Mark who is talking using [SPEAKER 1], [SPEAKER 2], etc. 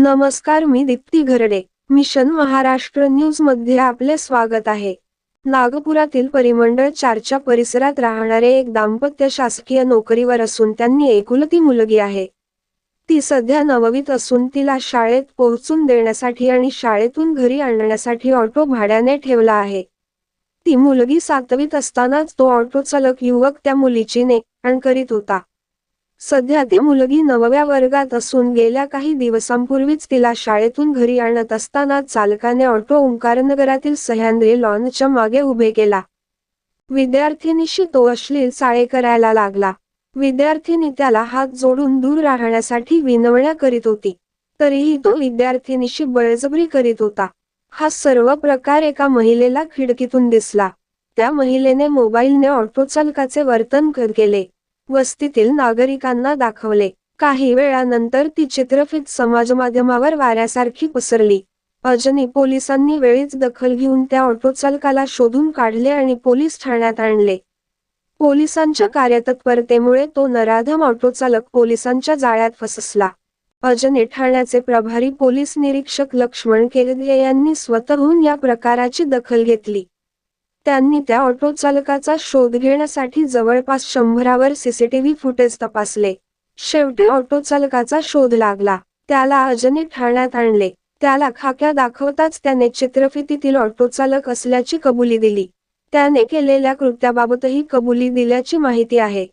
[SPEAKER 1] नमस्कार मी दीप्ती घरडे. मिशन महाराष्ट्र न्यूजमध्ये आपले स्वागत आहे. नागपुरातील परिमंडळ चारच्या परिसरात राहणारे एक दाम्पत्य शासकीय नोकरीवर असून त्यांनी एकुलती मुलगी आहे. ती सध्या नववीत असून तिला शाळेत पोहोचून देण्यासाठी आणि शाळेतून घरी आणण्यासाठी ऑटो भाड्याने ठेवला आहे. ती मुलगी सातवीत असतानाच तो ऑटो चालक युवक त्या मुलीची ने करीत होता. सध्या ती मुलगी नवव्या वर्गात असून गेल्या काही दिवसांपूर्वीच तिला शाळेतून घरी आणत असताना चालकाने ऑटो ओंकारनगरातील सह्याद्री लॉनच्या मागे उभे केला. विद्यार्थिनीशी तो अश्लील चाळे करायला लागला. विद्यार्थिनी त्याला हात जोडून दूर राहण्यासाठी विनवण्या करीत होती. तरीही तो विद्यार्थिनीशी बळजबरी करीत होता. हा सर्व प्रकार एका महिलेला खिडकीतून दिसला. त्या महिलेने मोबाईलने ऑटो चालकाचे वर्तन कर केले. वस्तीतील नागरिकांना दाखवले. काही वेळानंतर ती चित्रफित समाजमाध्यमावर वाऱ्यासारखी पसरली. अजनी पोलिसांनी वेळीच दखल घेऊन त्या ऑटो चालकाला शोधून काढले आणि पोलीस ठाण्यात आणले. पोलिसांच्या कार्यतत्परतेमुळे तो नराधम ऑटो चालक पोलिसांच्या जाळ्यात फससला अजनी ठाण्याचे प्रभारी पोलीस निरीक्षक लक्ष्मण केलगे यांनी स्वतःहून या प्रकाराची दखल घेतली. त्यांनी त्या ऑटो चालकाचा शोध घेण्यासाठी जवळपास शंभरावर सीसीटीव्ही फुटेज तपासले. शेवटी ऑटो चालकाचा शोध लागला. त्याला अजनी ठाण्यात आणले. त्याला खाक्या दाखवताच त्याने चित्रफितीतील ऑटो चालक असल्याची कबुली दिली. त्याने केलेल्या कृत्याबाबतही कबुली दिल्याची माहिती आहे.